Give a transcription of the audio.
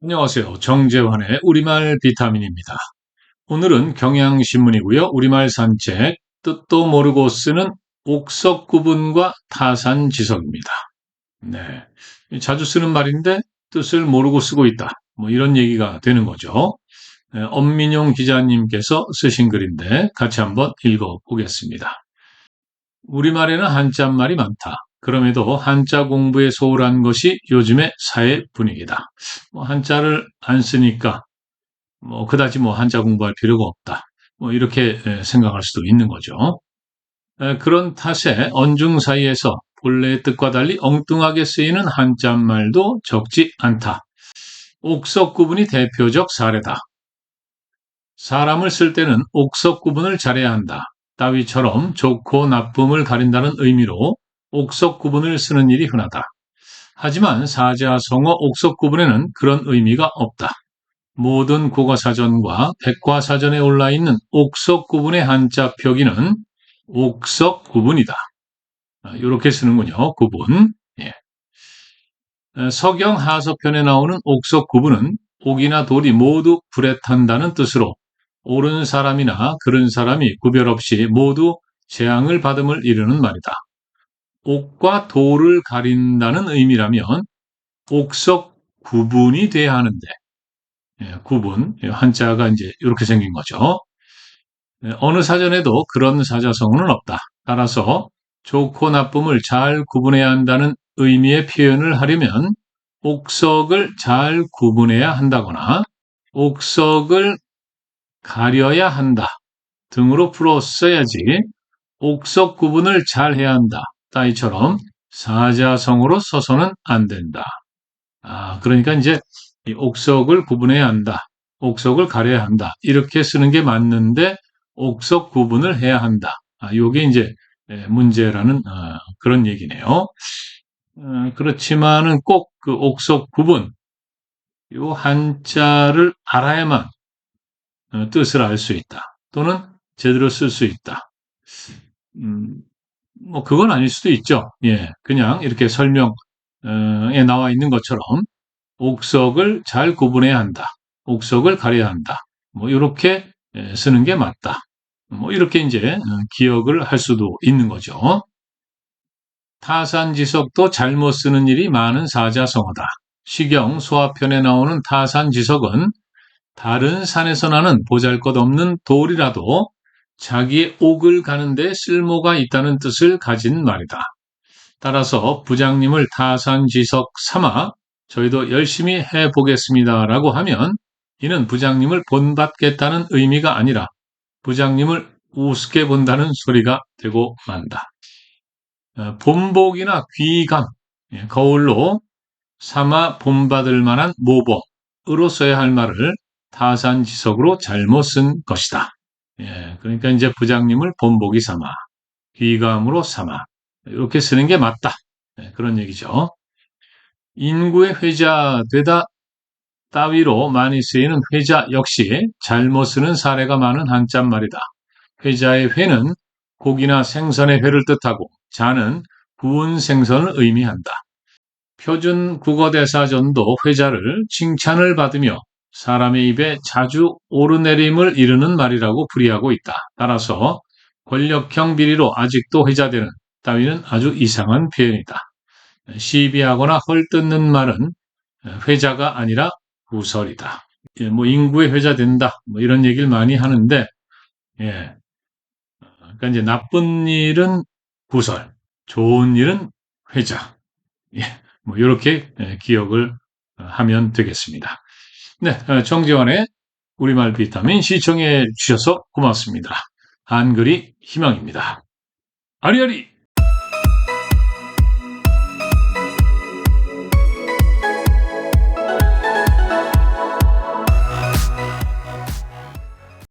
안녕하세요. 정재환의 우리말 비타민입니다. 오늘은 경향신문이고요. 우리말 산책, 뜻도 모르고 쓰는 옥석 구분과 타산 지석입니다. 네. 자주 쓰는 말인데 뜻을 모르고 쓰고 있다. 뭐 이런 얘기가 되는 거죠. 네, 엄민용 기자님께서 쓰신 글인데 같이 한번 읽어보겠습니다. 우리말에는 한자말이 많다. 그럼에도 한자 공부에 소홀한 것이 요즘의 사회 분위기다. 뭐 한자를 안 쓰니까 뭐 그다지 뭐 한자 공부할 필요가 없다. 뭐 이렇게 생각할 수도 있는 거죠. 그런 탓에 언중 사이에서 본래의 뜻과 달리 엉뚱하게 쓰이는 한자말도 적지 않다. 옥석 구분이 대표적 사례다. 사람을 쓸 때는 옥석 구분을 잘해야 한다. 따위처럼 좋고 나쁨을 가린다는 의미로 옥석 구분을 쓰는 일이 흔하다. 하지만 사자성어 옥석 구분에는 그런 의미가 없다. 모든 국어사전과 백과사전에 올라 있는 옥석 구분의 한자 표기는 옥석 구분이다. 이렇게 아, 쓰는군요. 구분. 예. 서경 하서편에 나오는 옥석 구분은 옥이나 돌이 모두 불에 탄다는 뜻으로 옳은 사람이나 그른 사람이 구별 없이 모두 재앙을 받음을 이르는 말이다. 옥과 돌을 가린다는 의미라면 옥석 구분이 돼야 하는데 예, 구분 한자가 이제 이렇게 생긴 거죠. 예, 어느 사전에도 그런 사자성어는 없다. 따라서 좋고 나쁨을 잘 구분해야 한다는 의미의 표현을 하려면 옥석을 잘 구분해야 한다거나 옥석을 가려야 한다 등으로 풀어 써야지 옥석 구분을 잘 해야 한다. 따위처럼 사자성어로 써서는 안 된다. 아, 그러니까 이제 이 옥석을 구분해야 한다. 옥석을 가려야 한다. 이렇게 쓰는 게 맞는데 옥석 구분을 해야 한다. 아, 요게 이제 예, 문제라는 어, 그런 얘기네요. 어, 그렇지만은 꼭 그 옥석 구분 요 한자를 알아야만 어, 뜻을 알 수 있다. 또는 제대로 쓸 수 있다. 음, 뭐 그건 아닐 수도 있죠. 예, 그냥 이렇게 설명에 나와 있는 것처럼 옥석을 잘 구분해야 한다. 옥석을 가려야 한다. 뭐 이렇게 쓰는 게 맞다. 뭐 이렇게 이제 어, 기억을 할 수도 있는 거죠. 타산지석도 잘못 쓰는 일이 많은 사자성어다. 시경 소화편에 나오는 타산지석은 다른 산에서 나는 보잘것없는 돌이라도 자기의 옥을 가는데 쓸모가 있다는 뜻을 가진 말이다. 따라서 부장님을 타산지석 삼아 저희도 열심히 해보겠습니다 라고 하면 이는 부장님을 본받겠다는 의미가 아니라 부장님을 우습게 본다는 소리가 되고 만다. 어, 본복이나 귀감, 예, 거울로 삼아 본받을 만한 모범으로 써야 할 말을 타산지석으로 잘못 쓴 것이다. 예, 그러니까 이제 부장님을 본보기 삼아, 귀감으로 삼아, 이렇게 쓰는 게 맞다. 예, 그런 얘기죠. 인구의 회자 되다 따위로 많이 쓰이는 회자 역시 잘못 쓰는 사례가 많은 한자말이다. 회자의 회는 고기나 생선의 회를 뜻하고 자는 구운 생선을 의미한다. 표준 국어대사전도 회자를 칭찬을 받으며 사람의 입에 자주 오르내림을 이르는 말이라고 풀이하고 있다. 따라서 권력형 비리로 아직도 회자되는 따위는 아주 이상한 표현이다. 시비하거나 헐뜯는 말은 회자가 아니라 구설이다. 예, 뭐 인구에 회자된다. 뭐 이런 얘기를 많이 하는데, 예. 그러니까 이제 나쁜 일은 구설, 좋은 일은 회자. 예. 뭐 이렇게 예, 기억을 하면 되겠습니다. 네, 어, 정재환의 우리말 비타민 시청해 주셔서 고맙습니다. 한글이 희망입니다. 아리아리!